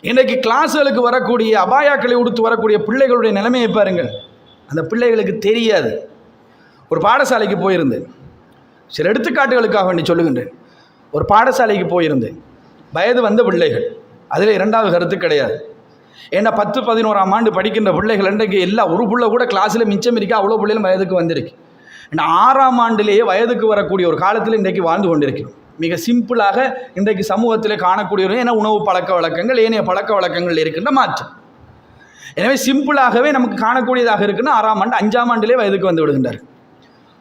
இன்றைக்கு கிளாஸ்களுக்கு வரக்கூடிய அபாயாக்களை உடுத்து வரக்கூடிய பிள்ளைகளுடைய நிலைமையை பாருங்கள். அந்த பிள்ளைகளுக்கு தெரியாது. ஒரு பாடசாலைக்கு போயிருந்தேன். சில எடுத்துக்காட்டுகளுக்காக வேண்டி சொல்லுகின்றேன். ஒரு பாடசாலைக்கு போயிருந்தேன். வயது வந்த பிள்ளைகள். அதில் இரண்டாவது கருத்து கிடையாது. ஏன்னா பத்து பதினோராம் ஆண்டு படிக்கின்ற பிள்ளைகள் இன்றைக்கு எல்லா ஒரு பிள்ளை கூட கிளாஸில் மிச்சம் இருக்கா? அவ்வளோ பிள்ளைகளும் வயதுக்கு வந்திருக்கு. ஆறாம் ஆண்டிலேயே வயதுக்கு வரக்கூடிய ஒரு காலத்தில் இன்றைக்கு வாழ்ந்து கொண்டிருக்கிறோம். மிக சிம்பிளாக இன்றைக்கு சமூகத்தில் காணக்கூடிய ஏன்னா உணவு பழக்க வழக்கங்கள் ஏனைய பழக்க வழக்கங்கள் இருக்கின்ற மாற்றம். எனவே சிம்பிளாகவே நமக்கு காணக்கூடியதாக இருக்குன்னா ஆறாம் ஆண்டு அஞ்சாம் ஆண்டிலே வயதுக்கு வந்து விடுகின்றார்.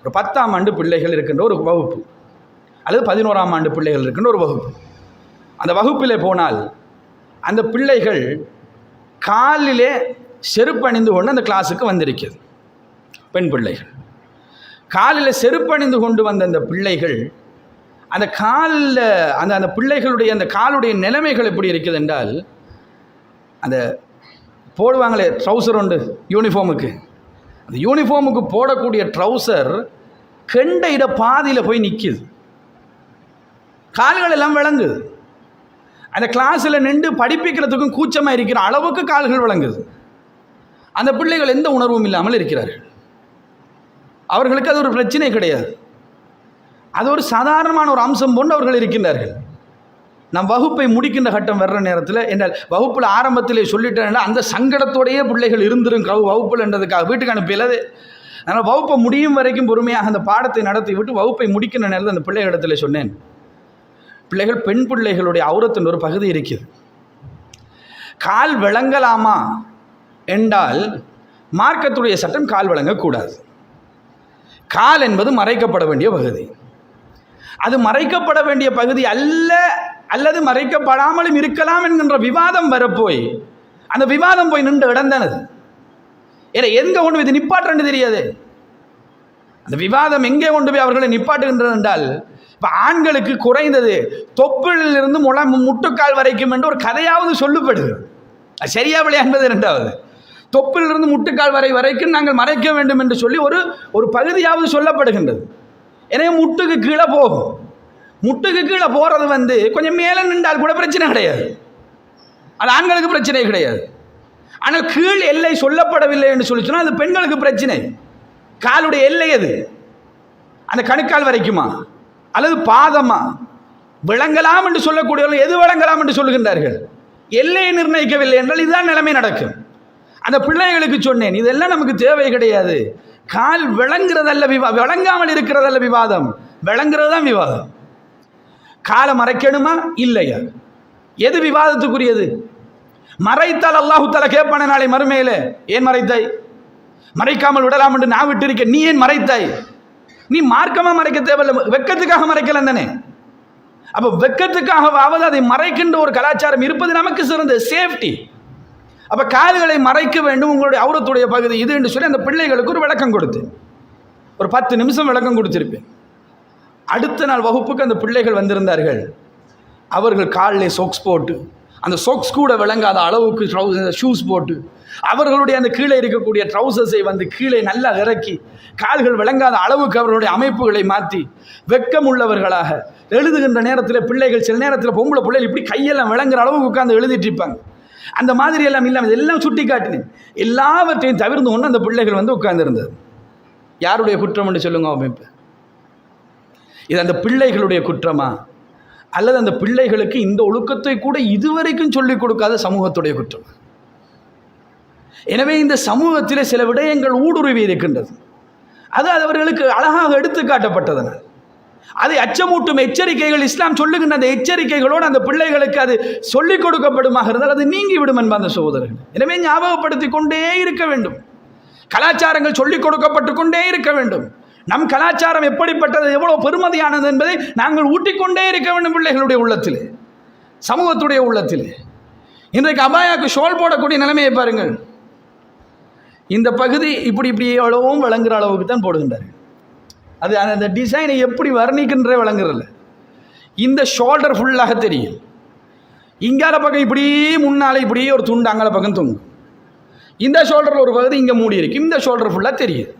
ஒரு பத்தாம் ஆண்டு பிள்ளைகள் இருக்கின்ற ஒரு வகுப்பு அல்லது பதினோராம் ஆண்டு பிள்ளைகள் இருக்கின்ற ஒரு வகுப்பு. அந்த வகுப்பிலே போனால் அந்த பிள்ளைகள் காலிலே செருப்பணிந்து கொண்டு அந்த கிளாஸுக்கு வந்திருக்கிறது பெண் பிள்ளைகள். காலில் செருப்பணிந்து கொண்டு வந்த அந்த பிள்ளைகள் அந்த காலில் அந்த அந்த பிள்ளைகளுடைய அந்த காலுடைய நிலைமைகள் எப்படி இருக்குது என்றால் அந்த போடுவாங்களே ட்ரௌசர் உண்டு யூனிஃபார்முக்கு அந்த யூனிஃபார்முக்கு போடக்கூடிய ட்ரௌசர் கெண்டையிட பாதியில் போய் நிற்கிது கால்கள் எல்லாம் விளங்குது. அந்த கிளாஸில் நின்று படிப்பிக்கிறதுக்கும் கூச்சமாக இருக்கிற அளவுக்கு கால்கள் விளங்குது. அந்த பிள்ளைகள் எந்த உணர்வும் இல்லாமல் இருக்கிறார்கள். அவர்களுக்கு அது ஒரு பிரச்சனை கிடையாது. அது ஒரு சாதாரணமான ஒரு அம்சம் போன்று அவர்கள் இருக்கின்றார்கள். நம் வகுப்பை முடிக்கின்ற கட்டம் வர்ற நேரத்தில் என்றால் வகுப்பில் ஆரம்பத்திலே சொல்லிட்டேன்னா அந்த சங்கடத்தோடையே பிள்ளைகள் இருந்திரும் வகுப்பில் என்றதுக்காக வீட்டுக்கு அனுப்பியது. அதனால் வகுப்பை முடியும் வரைக்கும் பொறுமையாக அந்த பாடத்தை நடத்தி விட்டு வகுப்பை முடிக்கின்ற நேரத்தில் அந்த பிள்ளைகளிடத்தில் சொன்னேன். பிள்ளைகள் பெண் பிள்ளைகளுடைய அவுரத்தின் ஒரு பகுதி இருக்குது கால் விளங்கலாமா என்றால் மார்க்கத்துடைய சட்டம் கால் விளங்கக்கூடாது. கால் என்பது மறைக்கப்பட வேண்டிய பகுதி. அது மறைக்கப்பட வேண்டிய பகுதி அல்ல அல்லது மறைக்கப்படாமலும் இருக்கலாம் என்கின்ற விவாதம் வரப்போய் அந்த விவாதம் போய் நின்று இடந்தனது. ஏன்னா எங்கே கொண்டு போய் இது நிப்பாட்டுன்னு தெரியாது? அந்த விவாதம் எங்கே கொண்டு போய் அவர்களை நிப்பாட்டுகின்றது என்றால் இப்போ ஆண்களுக்கு குறைந்தது தொப்பிலிருந்து முள முட்டுக்கால் வரைக்கும் என்று ஒரு கதையாவது சொல்லப்படுது. அது சரியா விளையா என்பது இரண்டாவது. தொப்பிலிருந்து முட்டுக்கால் வரை வரைக்கும் நாங்கள் மறைக்க வேண்டும் என்று சொல்லி ஒரு ஒரு பகுதியாவது சொல்லப்படுகின்றது. எனவே முட்டுக்கு கீழே போகும் முட்டுக்கு கீழே போகிறது வந்து கொஞ்சம் மேலே நின்றால் கூட பிரச்சனை கிடையாது. அது ஆண்களுக்கு பிரச்சனை கிடையாது. ஆனால் கீழ் எல்லை சொல்லப்படவில்லை என்று சொல்லி சொன்னால் அது பெண்களுக்கு பிரச்சனை. காலுடைய எல்லை அது. அந்த கணுக்கால் வரைக்குமா? அல்லது பாதமா? விளங்கலாம் என்று சொல்லக்கூடியவர்கள் எது விளங்கலாம் என்று சொல்லுகின்றார்கள்? எல்லையை நிர்ணயிக்கவில்லை என்றால் இதுதான் நிலைமை நடக்கும். அந்த பிள்ளைகளுக்கு சொன்னேன் இதெல்லாம் நமக்கு தேவை கிடையாது. கால் விளங்குறதல்ல விவா விளங்காமல் இருக்கிறதல்ல விவாதம். விளங்குறது தான் விவாதம். காலை மறைக்கணுமா? இல்லையா? எது விவாதத்துக்குரியது? மறைத்தால் அல்லாஹு தலா கேட்பான நாளை மறுமையில. ஏன் மறைத்தாய்? மறைக்காமல் விடலாம் என்று நான் விட்டு நீ ஏன் மறைத்தாய்? நீ மார்க்கமா மறைக்க தேவையில்லை. வெக்கத்துக்காக மறைக்கலாம் தானே? அப்போ வெக்கத்துக்காகவாவது அதை மறைக்கின்ற ஒரு கலாச்சாரம் இருப்பது நமக்கு சிறந்த சேஃப்டி அப்போ கால்களை மறைக்க வேண்டும் உங்களுடைய அவுரத்துடைய பகுதி இது என்று சொல்லி அந்த பிள்ளைகளுக்கு ஒரு விளக்கம் கொடுத்து ஒரு பத்து நிமிஷம் விளக்கம் கொடுத்துருப்பேன். அடுத்த நாள் வகுப்புக்கு அந்த பிள்ளைகள் வந்திருந்தார்கள். அவர்கள் காலில் சோக்ஸ் போட்டு அந்த சோக்ஸ் கூட விளங்காத அளவுக்கு ட்ரௌசர் ஷூஸ் போட்டு அவர்களுடைய அந்த கீழே இருக்கக்கூடிய ட்ரௌசர்ஸை வந்து கீழே நல்லா இறக்கி கால்கள் விளங்காத அளவுக்கு அவர்களுடைய அமைப்புகளை மாற்றி வெக்கம் உள்ளவர்களாக எழுதுகின்ற நேரத்தில் பிள்ளைகள் சில நேரத்தில் பொம்பளை பிள்ளைகள் இப்படி கையெல்லாம் விளங்குற அளவுக்கு உட்காந்து எழுதிட்டு இருப்பாங்க. அந்த மாதிரி எல்லாம் இல்லாமல் இதெல்லாம் சுட்டி காட்டினேன் எல்லாவற்றையும் தவிர்த்து கொண்டு அந்த பிள்ளைகள் வந்து உட்கார்ந்துருந்தது. யாருடைய குற்றம் என்று சொல்லுங்க அமைப்பு இது அந்த பிள்ளைகளுடைய குற்றமா? அல்லது அந்த பிள்ளைகளுக்கு இந்த ஒழுக்கத்தை கூட இதுவரைக்கும் சொல்லிக் கொடுக்காத சமூகத்துடைய குற்றம்? எனவே இந்த சமூகத்தில் சில விடயங்கள் ஊடுருவி இருக்கின்றது. அது அது அவர்களுக்கு அழகாக எடுத்து காட்டப்பட்டதனால் அதை அச்சமூட்டும் எச்சரிக்கைகள் இஸ்லாம் சொல்லுகின்ற அந்த எச்சரிக்கைகளோடு அந்த பிள்ளைகளுக்கு அது சொல்லிக் கொடுக்கப்படுமாக இருந்தால் அது நீங்கிவிடும் என்ப அந்த சகோதரர்கள். எனவே ஞாபகப்படுத்தி கொண்டே இருக்க வேண்டும். கலாச்சாரங்கள் சொல்லிக் கொடுக்கப்பட்டு கொண்டே இருக்க வேண்டும். நம் கலாச்சாரம் எப்படிப்பட்டது எவ்வளவு பெருமதியானது என்பதை நாங்கள் ஊட்டிக்கொண்டே இருக்க வேண்டும் பிள்ளைகளுடைய உள்ளத்தில் சமூகத்துடைய உள்ளத்தில். இன்றைக்கு அபாயாக்கு ஷோல் போடக்கூடிய நிலைமையை பாருங்கள். இந்த பகுதி இப்படி இப்படி எவ்வளவும் விளங்குற அளவுக்கு தான் போடுகின்றார்கள். அது அந்த டிசைனை எப்படி வர்ணிக்கின்ற விளங்குறதில்ல. இந்த ஷோல்டர் ஃபுல்லாக தெரியும். இங்கால பக்கம் இப்படி முன்னால் இப்படி ஒரு துண்டு அங்கால பக்கம் தொங்கும். இந்த ஷோல்டரில் ஒரு பகுதி இங்கே மூடி இருக்கும் இந்த ஷோல்டர் ஃபுல்லாக தெரியுது.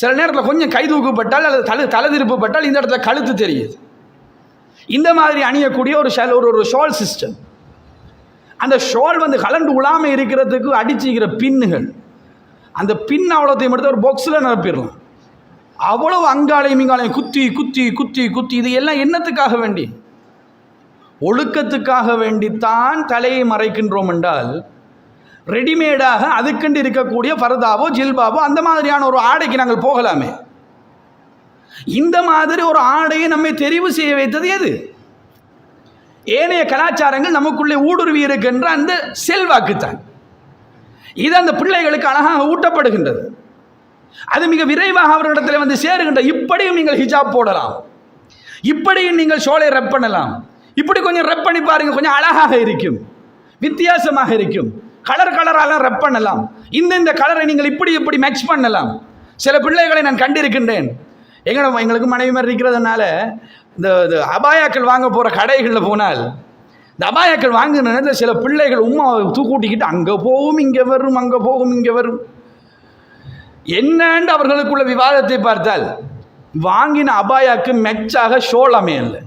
சில நேரத்தில் கொஞ்சம் கை தூக்கப்பட்டால் அல்லது தலை தலை திருப்பப்பட்டால் இந்த இடத்துல கழுத்து தெரியுது. இந்த மாதிரி அணியக்கூடிய ஒரு ஷால் ஒரு ஒரு ஷால் சிஸ்டம் அந்த ஷால் வந்து கலண்டு உழாமல் இருக்கிறதுக்கு அடிச்சுக்கிற பின்னுகள். அந்த பின் அவ்வளோத்தையும் எடுத்து ஒரு பாக்ஸில் நிரப்பிடலாம். அவ்வளவு அங்காளையும் இங்காலையும் குத்தி குத்தி குத்தி குத்தி இது எல்லாம் என்னத்துக்காக வேண்டி? ஒழுக்கத்துக்காக வேண்டித்தான் தலையை மறைக்கின்றோம் என்றால் ரெடிமேடாக அதுக்கண்டு இருக்கக்கூடிய பரதாவோ ஜில்பாவோ அந்த மாதிரியான ஒரு ஆடைக்கு நாங்கள் போகலாமே. இந்த மாதிரி ஒரு ஆடையை நம்மை தெரிவு செய்ய வைத்தது எது? ஏனைய கலாச்சாரங்கள் நமக்குள்ளே ஊடுருவி இருக்கின்ற அந்த செல்வாக்குத்தான். இது அந்த பிள்ளைகளுக்கு அழகாக ஊட்டப்படுகின்றது. அது மிக விரைவாக அவர்களிடத்தில் வந்து சேருகின்ற. இப்படியும் நீங்கள் ஹிஜாப் போடலாம். இப்படியும் நீங்கள் ஷோலை ரெப் பண்ணலாம். இப்படி கொஞ்சம் ரெப் பண்ணி பாருங்க கொஞ்சம் அழகாக இருக்கும். வித்தியாசமாக இருக்கும். கலர் கலராலாம் ரெப் பண்ணலாம். இந்த இந்த கலரை நீங்கள் இப்படி இப்படி மேட்ச் பண்ணலாம். சில பிள்ளைகளை நான் கண்டிருக்கின்றேன். எங்களோட எங்களுக்கு மனைவி மாதிரி இருக்கிறதுனால இந்த அபாயாக்கள் வாங்க போகிற கடைகளில் போனால் இந்த அபாயாக்கள் வாங்கின நேரத்தில் சில பிள்ளைகள் உமா தூக்கூட்டிக்கிட்டு அங்கே போகும் இங்கே வரும் அங்கே போகும் இங்கே வரும். என்னன்னு அவர்களுக்குள்ள விவாதத்தை பார்த்தால் வாங்கின அபாயாக்கு மெச்சாக ஷோல் அமையல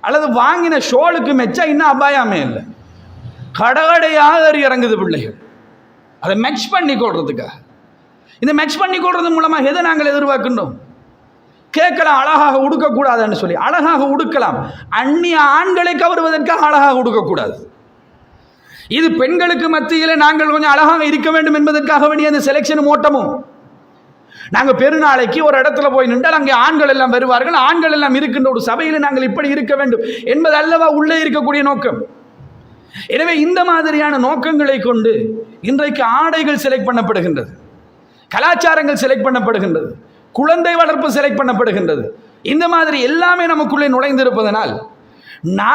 அல்லது வாங்கின ஷோலுக்கு மெச்சா இன்னும் அபாயமே இல்லை கடகடையாக இறங்குது பிள்ளைகள். அதை மெக்ஸ் பண்ணி கொள்றதுக்காக. இந்த மெக்ஸ் பண்ணி கொள்றது மூலமாக எதை நாங்கள் எதிர்பார்க்கின்றோம்? கேட்கலாம் அழகாக உடுக்கக்கூடாதுன்னு சொல்லி. அழகாக உடுக்கலாம். அந்நிய ஆண்களை கவருவதற்காக அழகாக உடுக்கக்கூடாது. இது பெண்களுக்கு மத்தியில் நாங்கள் கொஞ்சம் அழகாக இருக்க வேண்டும் என்பதற்காக வேண்டிய அந்த செலெக்ஷனும் ஓட்டமும். நாங்கள் பெருநாளைக்கு ஒரு இடத்துல போய் நின்றால் அங்கே ஆண்கள் எல்லாம் வருவார்கள் ஆண்கள் எல்லாம் இருக்கின்ற ஒரு சபையில் நாங்கள் இப்படி இருக்க வேண்டும் என்பது அல்லவா உள்ளே இருக்கக்கூடிய நோக்கம். எனவே இந்த மாதிரியான நோக்கங்களை கொண்டு இன்றைக்கு ஆடைகள் செலக்ட் பண்ணப்படுகின்றது கலாச்சாரங்கள் செலக்ட் பண்ணப்படுகின்றது குழந்தை வளர்ப்பு செலக்ட் பண்ணப்படுகின்றது. இந்த மாதிரி எல்லாமே நமக்குள்ளே நுழைந்திருப்பதனால் நான்